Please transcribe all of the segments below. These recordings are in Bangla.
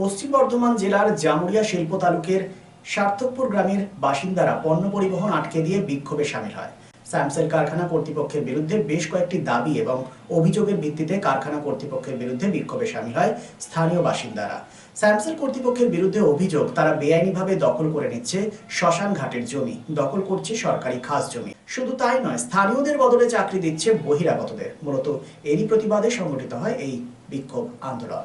পশ্চিম বর্ধমান জেলার জামুরিয়া শিল্প তালুকের সার্থকপুর গ্রামের বাসিন্দারা পণ্য পরিবহন আটকে দিয়ে বিক্ষোভে সামিল হয়। স্যামসেল কারখানা কর্তৃপক্ষের বিরুদ্ধে বেশ কয়েকটি দাবি এবং অভিযোগের ভিত্তিতে কারখানা কর্তৃপক্ষের বিরুদ্ধে বিক্ষোভে সামিল হয় স্থানীয় বাসিন্দারা। স্যামসেল কর্তৃপক্ষের বিরুদ্ধে অভিযোগ তারা বেআইনিভাবে দখল করে নিচ্ছে শ্মশান ঘাটের জমি, দখল করছে সরকারি খাস জমি। শুধু তাই নয়, স্থানীয়দের বদলে চাকরি দিচ্ছে বহিরাগতদের। মূলত এরই প্রতিবাদে সংগঠিত হয় এই বিক্ষোভ আন্দোলন।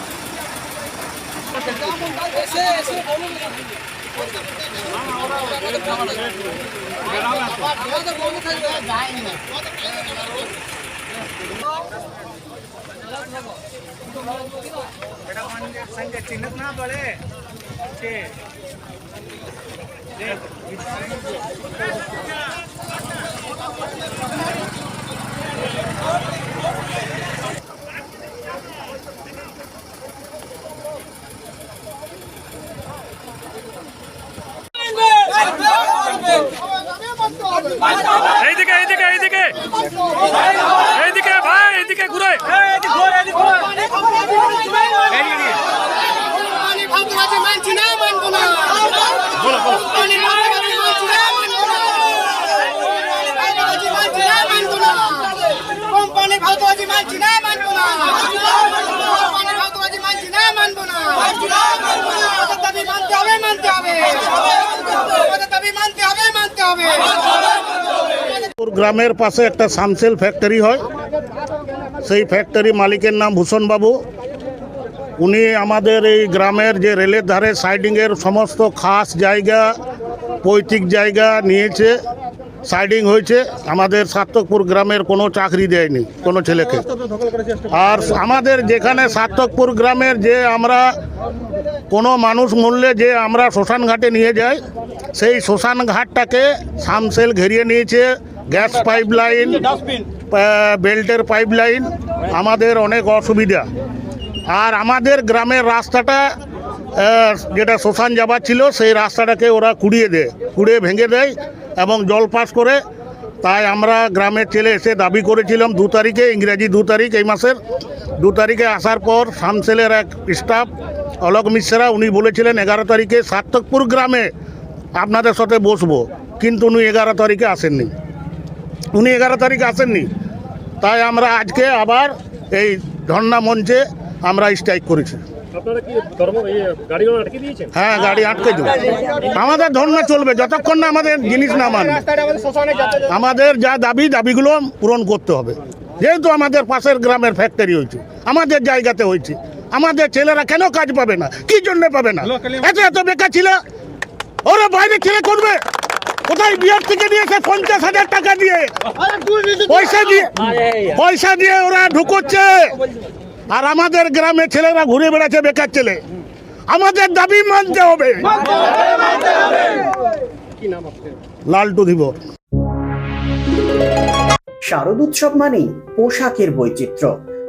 સંખ્યા ચિહ્ન ના પડે છે Yeah. মানছি না মানবো না গ্রামের পাশে একটা সামসেল ফ্যাক্টরি হয়। সেই ফ্যাক্টরি মালিকের নাম ভূষণ বাবু উনি আমাদের এই গ্রামের যে রেলের ধারে সাইডিংয়ের সমস্ত খাস জায়গা পৈতৃক জায়গা নিয়েছে সাইডিং হয়েছে। আমাদের সার্থকপুর গ্রামের কোনো চাকরি দেয়নি কোনো ছেলেকে। আর আমাদের যেখানে সার্থকপুর গ্রামের যে আমরা কোনো মানুষ মূল্যে যে আমরা শ্মশান ঘাটে নিয়ে যাই সেই শ্মশান ঘাটটাকে সামসেল ঘেরিয়ে নিয়েছে গ্যাস পাইপ লাইন বেল্টের পাইপ লাইন আমাদের অনেক অসুবিধা। আর আমাদের গ্রামের রাস্তাটা যেটা শ্মশান যাবার ছিল, সেই রাস্তাটাকে ওরা কুড়িয়ে দেয়, কুড়িয়ে ভেঙে দেয় এবং জল পাস করে। তাই আমরা গ্রামের ছেলে এসে দাবি করেছিলাম, দু তারিখে, ইংরেজি দু তারিখ এই মাসের। দু তারিখে আসার পর সামসেলের এক স্টাফ, অলোক মিশ্রা, উনি বলেছিলেন, এগারো তারিখে সার্থকপুর গ্রামে আপনাদের সাথে বসবো। কিন্তু উনি এগারো তারিখে আসেননি। উনি এগারো তারিখে আসেননি। তাই আমরা আজকে আবার এই ধর্ণা মঞ্চে আমরা স্ট্রাইক করেছি। ধর্ম হ্যাঁ গাড়ি আটকে দেবো আমাদের ধর্ণা চলবে যতক্ষণ না আমাদের জিনিস না মানবে। আমাদের যা দাবি দাবিগুলো পূরণ করতে হবে। যেহেতু আমাদের পাশের গ্রামের ফ্যাক্টরি হয়েছে আমাদের জায়গাতে হয়েছে। আমাদের ছেলেরা কেন কাজ পাবে না? কি জন্য পাবে না? এত এত বেকার ছিল ওরা বাইরে ছেলে করবে? কোথায় বিহার থেকে নিয়েছে পঞ্চাশ হাজার টাকা দিয়ে? পয়সা দিয়ে পয়সা দিয়ে ওরা ঢুকোচ্ছে। আর আমাদের গ্রামে ছেলেরা ঘুরে বেড়াচ্ছে, বেকার ছেলে। আমাদের দাবি মানতে হবে। লালটু দিব। শারদ উৎসব মানেই পোশাকের বৈচিত্র্য।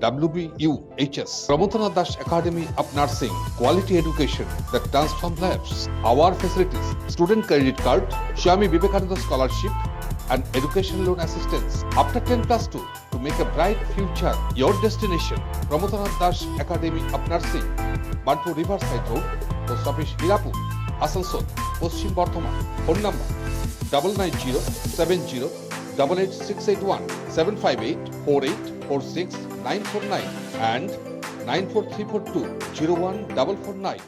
WBUHS. Pramotana Das Academy of Nursing, quality education that transforms lives. Our facilities, student credit card, Shami Vivekananda scholarship, and education loan assistance. After 10 plus 2, to make a bright future, your destination, Pramotana Das Academy of Nursing, Bantu Riverside Road, Post Office Hirapur, Asansol, Paschim Bardhaman. Phone number double nine zero seven zero double eight six eight one seven five eight four eight four six nine four nine and nine four three four two zero one double four nine.